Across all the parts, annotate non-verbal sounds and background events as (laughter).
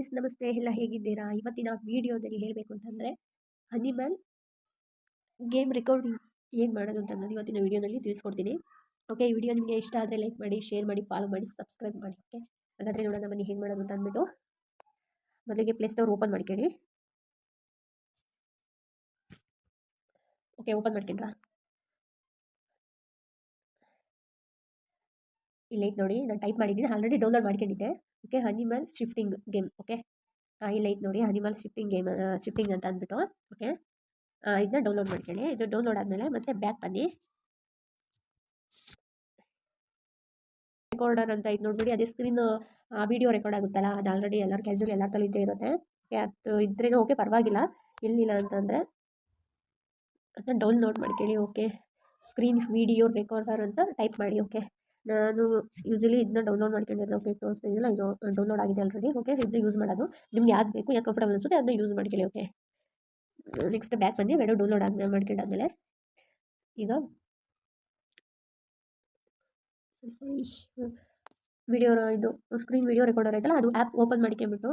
Guys ನಮಸ್ತೆ. ಎಲ್ಲ ಹೇಗಿದ್ದೀರಾ? ಇವತ್ತಿನ ವಿಡಿಯೋದಲ್ಲಿ ಹೇಳಬೇಕು ಅಂತಂದರೆ ಅನಿಮಲ್ ಗೇಮ್ ರೆಕಾರ್ಡಿಂಗ್ ಹೇಗೆ ಮಾಡೋದು ಅಂತ ಅನ್ನೋದು ಇವತ್ತಿನ ವಿಡಿಯೋದಲ್ಲಿ ತಿಳಿಸ್ಕೊಡ್ತೀನಿ. ಓಕೆ ಈ ವಿಡಿಯೋ ನಿಮಗೆ ಇಷ್ಟ ಆದರೆ ಲೈಕ್ ಮಾಡಿ ಶೇರ್ ಮಾಡಿ ಫಾಲೋ ಮಾಡಿ ಸಬ್ಸ್ಕ್ರೈಬ್ ಮಾಡಿ ಓಕೆ ಹಾಗಾದರೆ ನೋಡೋಣ ಬನ್ನಿ ಹೇಗೆ ಮಾಡೋದು ಅಂತ ಅಂದ್ಬಿಟ್ಟು. ಮೊದಲಿಗೆ ಪ್ಲೇ ಸ್ಟೋರ್ ಓಪನ್ ಮಾಡ್ಕೊಳ್ಳಿ. ಓಕೆ ಓಪನ್ ಮಾಡ್ಕೊಂಡ್ರಾ? ಇಲ್ಲೈತೆ ನೋಡಿ, ನಾನು ಟೈಪ್ ಮಾಡಿದ್ದೀನಿ ಆಲ್ರೆಡಿ ಡೌನ್ಲೋಡ್ ಮಾಡ್ಕೊಂಡಿದ್ದೆ. Okay animal shifting game okay ಇಲ್ಲೈತೆ ನೋಡಿ ಅನಿಮಲ್ ಶಿಫ್ಟಿಂಗ್ ಗೇಮ್ ಶಿಫ್ಟಿಂಗ್ ಅಂತ ಅಂದ್ಬಿಟ್ಟು. ಓಕೆ ಇದನ್ನ ಡೌನ್ಲೋಡ್ ಮಾಡ್ಕೊಳ್ಳಿ. ಇದು ಡೌನ್ಲೋಡ್ ಆದಮೇಲೆ ಮತ್ತೆ ಬ್ಯಾಕ್ ಬನ್ನಿ. ರೆಕಾರ್ಡರ್ ಅಂತ ಇದು ನೋಡ್ಬಿಡಿ. ಅದೇ ಸ್ಕ್ರೀನ್ ವಿಡಿಯೋ ರೆಕಾರ್ಡ್ ಆಗುತ್ತಲ್ಲ, ಅದು ಆಲ್ರೆಡಿ ಎಲ್ಲರ ಕ್ಯಾಶುವಲ್ ಎಲ್ಲರ ತಲೂ ಇದ್ದೇ ಇರುತ್ತೆ. ಓಕೆ ಅದು ಇದ್ರೇನು ಓಕೆ ಪರವಾಗಿಲ್ಲ. ಎಲ್ಲಿಲ್ಲ ಅಂತಂದರೆ ಅದನ್ನ ಡೌನ್ಲೋಡ್ ಮಾಡ್ಕೊಳ್ಳಿ. ಓಕೆ ಸ್ಕ್ರೀನ್ ವಿಡಿಯೋ ರೆಕಾರ್ಡರ್ ಅಂತ ಟೈಪ್ ಮಾಡಿ. ಓಕೆ ನಾನು ಯೂಶಲಿ ಇದನ್ನ ಡೌನ್ಲೋಡ್ ಮಾಡ್ಕೊಂಡಿರೋದು ಓಕೆ ತೋರಿಸ್ತಾ ಇದೆಯಲ್ಲ ಇದು ಡೌನ್ಲೋಡ್ ಆಗಿದೆ ಆಲ್ರೆಡಿ ಓಕೆ ಇದನ್ನ ಯೂಸ್ ಮಾಡೋದು. ನಿಮ್ಗೆ ಯಾವ್ದು ಬೇಕು ಯಾಕೆ ಕಂಫರ್ಟಬಲ್ ಅನಿಸುತ್ತೆ, ಅದನ್ನ ಯೂಸ್ ಮಾಡ್ಕೊಳ್ಳಿ ಓಕೆ ನೆಕ್ಸ್ಟ್ ಬ್ಯಾಕ್ ಬಂದು ಎರಡು ಡೌನ್ಲೋಡ್ ಆದ್ಮೇಲೆ ಮಾಡ್ಕೊಂಡಾದ್ಮೇಲೆ. ಈಗ ವಿಡಿಯೋ ಇದು ಸ್ಕ್ರೀನ್ ವಿಡಿಯೋ ರೆಕಾರ್ಡರ್ ಐತಲ್ಲ, ಅದು ಆ್ಯಪ್ ಓಪನ್ ಮಾಡ್ಕೊಂಬಿಟ್ಟು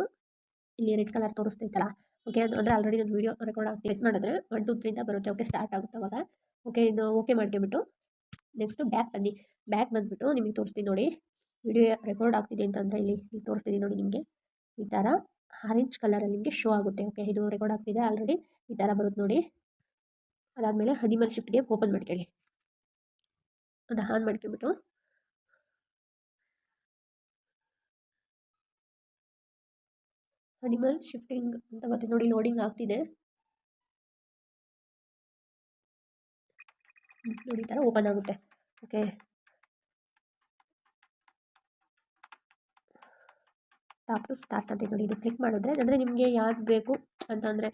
ಇಲ್ಲಿ ರೆಡ್ ಕಲರ್ ತೋರಿಸ್ತೈತಲ್ಲ ಓಕೆ ಅದು ಅಂದರೆ ಆಲ್ರೆಡಿ ನಾನು ವೀಡಿಯೋ ರೆಕಾರ್ಡ್ ಆಗಿ ಪ್ಲೇಸ್ ಮಾಡಿದ್ರೆ ಒನ್ ಟು ತ್ರೀ ಅಂತ ಬರುತ್ತೆ ಓಕೆ ಸ್ಟಾರ್ಟ್ ಆಗುತ್ತೆ ಅವಾಗ ಓಕೆ ಇದು ಓಕೆ ಮಾಡ್ಕೊಂಬಿಟ್ಟು ನೆಕ್ಸ್ಟು ಬ್ಯಾಕ್ ಬನ್ನಿ. ಬ್ಯಾಕ್ ಬಂದುಬಿಟ್ಟು ನಿಮಗೆ ತೋರಿಸ್ತೀನಿ ನೋಡಿ. ವಿಡಿಯೋ ರೆಕಾರ್ಡ್ ಆಗ್ತಿದೆ ಅಂತಂದರೆ ಇಲ್ಲಿ ಇಲ್ಲಿ ತೋರಿಸ್ತೀನಿ ನೋಡಿ ನಿಮಗೆ. ಈ ಥರ ಆರೆಂಜ್ ಕಲರಲ್ಲಿ ನಿಮಗೆ ಶೋ ಆಗುತ್ತೆ ಓಕೆ ಇದು ರೆಕಾರ್ಡ್ ಆಗ್ತಿದೆ ಆಲ್ರೆಡಿ ಈ ಥರ ಬರುತ್ತೆ ನೋಡಿ. ಅದಾದಮೇಲೆ ಅನಿಮಲ್ ಶಿಫ್ಟ್ಗೆ ಓಪನ್ ಮಾಡ್ಕೊಳ್ಳಿ. ಅದು ಆನ್ ಮಾಡ್ಕೊಂಬಿಟ್ಟು ಅನಿಮಲ್ ಶಿಫ್ಟಿಂಗ್ ಅಂತ ಬರ್ತಿದೆ ನೋಡಿ ಲೋಡಿಂಗ್ ಆಗ್ತಿದೆ. ನೋಡಿ ಈ ಥರ ಓಪನ್ ಆಗುತ್ತೆ. ಓಕೆ. ಟಾಪ್ ಟು ಸ್ಟಾರ್ಟ್ ಅಂತ ನೋಡಿ, ಇದು ಕ್ಲಿಕ್ ಮಾಡಿದ್ರೆ, ಅಂದರೆ ನಿಮಗೆ ಯಾವ್ದು ಬೇಕು ಅಂತಂದರೆ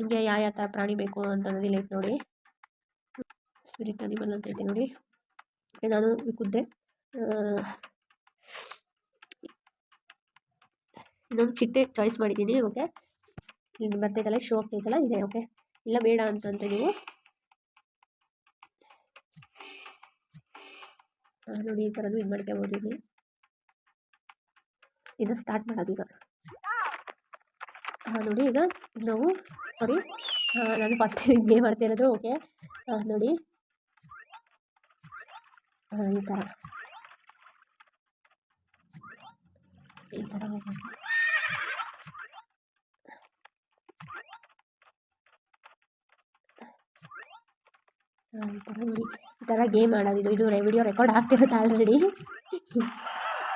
ನಿಮಗೆ ಯಾವ ಯಾವ ಥರ ಪ್ರಾಣಿ ಬೇಕು ಅಂತ ಅನ್ನೋದಿಲ್ಲ ನೋಡಿ. ಸ್ಪಿರಿಟ್ ಅನಿಮಲ್ ಅಂತ ಐತೆ ನೋಡಿ. ನಾನು ಕುದ್ದೆ ಇನ್ನೊಂದು ಚಿಟ್ಟೆ ಚಾಯ್ಸ್ ಮಾಡಿದ್ದೀನಿ, ಓಕೆ. ಇಲ್ಲಿ ಬರ್ತೈತಲ್ಲ ಶೋ ಆಗ್ತೈತಲ್ಲ ಇದೆ, ಓಕೆ. ಇಲ್ಲ ಬೇಡ ಅಂತಂದರೆ ನೀವು ನೋಡಿ ಈ ಥರದ್ದು ಇದು ಮಾಡ್ಕೋಬೋದು ಇಲ್ಲಿ. ಇದು ಸ್ಟಾರ್ಟ್ ಮಾಡೋದು ಈಗ. ಹಾಂ, ನೋಡಿ ಈಗ ನಾವು ಸಾರಿ ನಾನು ಫಸ್ಟ್ (laughs) ಗೇಮ್ ಮಾಡ್ತಾ ಇರೋದು ಓಕೆ ನೋಡಿ. ಈ ಥರ ಈ ಥರ ಹೋಗ್ಬೇಕು. ಈ ಥರ ನೋಡಿ. ಈ ಥರ ಗೇಮ್ ಆಡೋದು. ಇದು ವಿಡಿಯೋ ರೆಕಾರ್ಡ್ ಆಗ್ತಿರುತ್ತೆ ಆಲ್ರೆಡಿ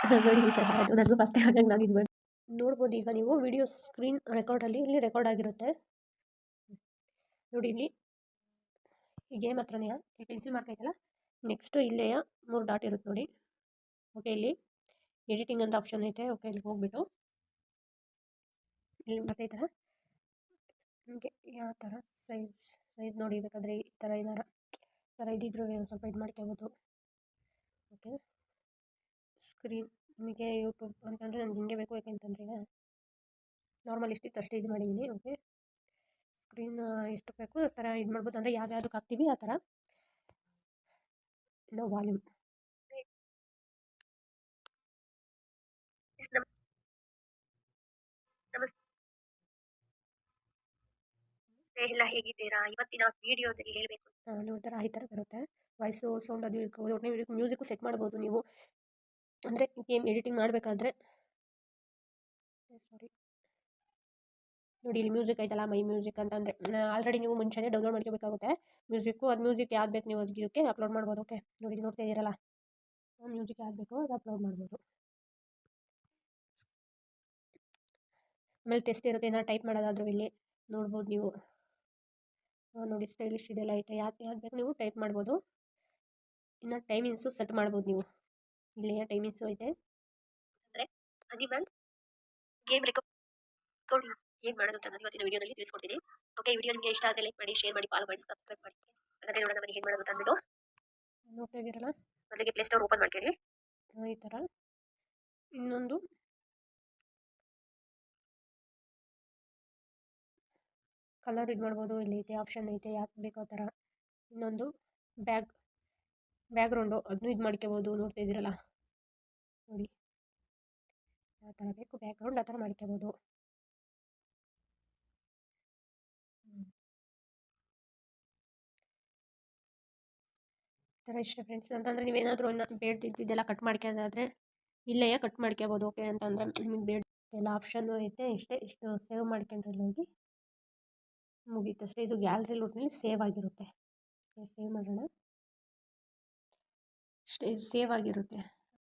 (laughs) ನೋಡಿ ಈ ಥರ ನನಗೂ ಫಸ್ಟ್ ಹಾಗಾಗಿ ನಾನು ಇದು ನೋಡ್ಬೋದು. ಈಗ ನೀವು ವಿಡಿಯೋ ಸ್ಕ್ರೀನ್ ರೆಕಾರ್ಡಲ್ಲಿ ಇಲ್ಲಿ ರೆಕಾರ್ಡ್ ಆಗಿರುತ್ತೆ. ನೋಡಿ ಇಲ್ಲಿ. ಈ ಗೇಮ್ ಹತ್ರನೇ ಈ ಪೆನ್ಸಿಲ್ ಮಾರ್ಕ್ ಐತಲ್ಲ? ನೆಕ್ಸ್ಟು ಇಲ್ಲೇ ಮೂರು ಡಾಟ್ ಇರುತ್ತೆ ನೋಡಿ. ಓಕೆ ಇಲ್ಲಿ ಎಡಿಟಿಂಗ್ ಅಂತ ಆಪ್ಷನ್ ಐತೆ. ಓಕೆ ಇಲ್ಲಿ ಹೋಗ್ಬಿಟ್ಟು. ಇಲ್ಲಿ ಮತ್ತೆ ಈ ಥರ ನಿಮಗೆ ಯಾವ ಥರ ಸೈಜ್ ಸೈಜ್ ನೋಡಿ. ಬೇಕಾದರೆ ಈ ಥರ ಏನಾರ ಥರ ಇದ್ದಿದ್ರು ಒಂದು ಸ್ವಲ್ಪ ಇದು ಮಾಡ್ಕೊಬೋದು ಓಕೆ ಸ್ಕ್ರೀನ್ ನಿಮಗೆ ಯೂಟ್ಯೂಬ್ ಅಂತಂದರೆ ನನಗೆ ಹಿಂಗೆ ಬೇಕು ಯಾಕೆಂತಂದರೆ ಈಗ ನಾರ್ಮಲ್ ಇಷ್ಟಿತ್ತು ಅಷ್ಟೇ ಇದು ಮಾಡಿದ್ದೀನಿ ಓಕೆ ಸ್ಕ್ರೀನ್ ಎಷ್ಟು ಬೇಕು ಆ ಥರ ಇದು ಮಾಡ್ಬೋದು. ಅಂದರೆ ಯಾವ್ಯಾವ್ದಕ್ಕೆ ಹಾಕ್ತೀವಿ ಆ ಥರ. ನಾವು ವಾಲ್ಯೂಮ್ ನಮಸ್ತೆ ಎಲ್ಲ ಹೇಗಿದ್ದೀರಾ? ಇವತ್ತಿನ ವಿಡಿಯೋದಲ್ಲಿ ಹೇಳಬೇಕು ನೋಡ್ತಾರೆ ಈ ಥರ ಬರುತ್ತೆ. ವಾಯ್ಸು, ಸೌಂಡ್ ಅದು ಒಟ್ಟೆ ಮ್ಯೂಸಿಕ್ಕು ಸೆಟ್ ಮಾಡ್ಬೋದು ನೀವು. ಅಂದರೆ ಗೇಮ್ ಎಡಿಟಿಂಗ್ ಮಾಡಬೇಕಾದ್ರೆ. ಸಾರಿ. ನೋಡಿ, ಇಲ್ಲಿ ಮ್ಯೂಸಿಕ್ ಐತಲ್ಲ, ಮೈ ಮ್ಯೂಸಿಕ್ ಅಂತ ಅಂತಂದರೆ ಆಲ್ರೆಡಿ ನೀವು ಮುಂಚೆನೇ ಡೌನ್ಲೋಡ್ ಮಾಡ್ಕೋಬೇಕಾಗುತ್ತೆ. ಮ್ಯೂಸಿಕ್ಕು, ಅದು ಮ್ಯೂಸಿಕ್ ಯಾವ್ದು ಬೇಕು ನೀವು ಅದಕ್ಕೆ ಅಪ್ಲೋಡ್ ಮಾಡ್ಬೋದು, ಓಕೆ? ನೋಡಿ ನೋಡ್ತಾ ಇದ್ದೀರಲ್ಲ? ಮ್ಯೂಸಿಕ್ ಯಾವ್ದು ಬೇಕು ಅದು ಅಪ್ಲೋಡ್ ಮಾಡ್ಬೋದು. ಆಮೇಲೆ ಟೆಸ್ಟ್ ಇರುತ್ತೆ ಏನಾರು ಟೈಪ್ ಮಾಡೋದಾದರೂ ಇಲ್ಲಿ ನೋಡ್ಬೋದು ನೀವು. ನೋಡಿ ಸ್ಟೈಲಿಶ್ ಇದೆಲ್ಲ ಐತೆ. ಯಾಕೆ ಯಾಕೆ ಬೇಕು ನೀವು ಟೈಪ್ ಮಾಡ್ಬೋದು. ಇನ್ನು ಟೈಮಿಂಗ್ಸು ಸೆಟ್ ಮಾಡ್ಬೋದು ನೀವು. ಇಲ್ಲಿ ಟೈಮಿಂಗ್ಸು ಐತೆ? ಅಂದರೆ ಅನಿಮಲ್ ಗೇಮ್ ರೆಕಾರ್ಡ್ ಏನು ಮಾಡೋದು ಅಂತ ಇವತ್ತಿನ ವಿಡಿಯೋದಲ್ಲಿ ತಿಳಿಸ್ಕೊಡ್ತೀನಿ. ಓಕೆ ವಿಡಿಯೋ ನಿಮಗೆ ಇಷ್ಟ ಆದರೆ ಲೈಕ್ ಮಾಡಿ ಶೇರ್ ಮಾಡಿ ಫಾಲೋ ಮಾಡಿ ಸಬ್ಸ್ಕ್ರೈಬ್ ಮಾಡಿ. ಹಾಗಾದರೆ ನೋಡೋಣ ಏನು ಮಾಡೋದು ಅಂತ ಅಂದ್ಬಿಟ್ಟು. ನೋಡ್ತಾ ಇದ್ದೀರಲ್ಲ ಮೊದಲಿಗೆ ಪ್ಲೇಸ್ಟೋರ್ ಓಪನ್ ಮಾಡ್ಕೊಳ್ಳಿ. ಈ ಥರ ಇನ್ನೊಂದು? ಕಲರ್ ಇದು ಮಾಡ್ಬೋದು, ಇಲ್ಲಿ ಐತೆ ಆಪ್ಷನ್ ಐತೆ, ಯಾಕೆ ಬೇಕೋ ಆ ಥರ. ಇನ್ನೊಂದು ಬ್ಯಾಗ್ ಬ್ಯಾಗ್ರೌಂಡು ಅದನ್ನೂ ಇದು ಮಾಡ್ಕೋಬೋದು ನೋಡ್ತಾ ಇದ್ದೀರಲ್ಲ. ನೋಡಿ. ಯಾವ ಥರ ಬೇಕು ಬ್ಯಾಕ್ಗ್ರೌಂಡ್ ಆ ಥರ ಮಾಡ್ಕೋಬೋದು ಥರ ಇಷ್ಟ ಫ್ರೆಂಡ್ಸ್ ಅಂತಂದರೆ ನೀವೇನಾದರೂ ಬೇಡದಿದ್ದೆಲ್ಲ ಕಟ್ ಮಾಡ್ಕೊಂಡಾದರೆ ಇಲ್ಲೇ ಕಟ್ ಮಾಡ್ಕೋಬೋದು ಓಕೆ ಅಂತಂದರೆ ನಿಮಗೆ ಬೇಡ ಎಲ್ಲ ಆಪ್ಷನ್ನು ಐತೆ, ಇಷ್ಟೇ, ಇಷ್ಟು ಸೇವ್ ಮಾಡ್ಕೊಂಡ್ರೆ ಹೋಗಿ ಮುಗೀತು ಅಷ್ಟೇ. ಇದು ಗ್ಯಾಲ್ರಿ ಲೋಟ್ನಲ್ಲಿ ಸೇವ್ ಆಗಿರುತ್ತೆ. ಸೇವ್ ಮಾಡೋಣ. ಅಷ್ಟೇ ಇದು ಸೇವ್ ಆಗಿರುತ್ತೆ.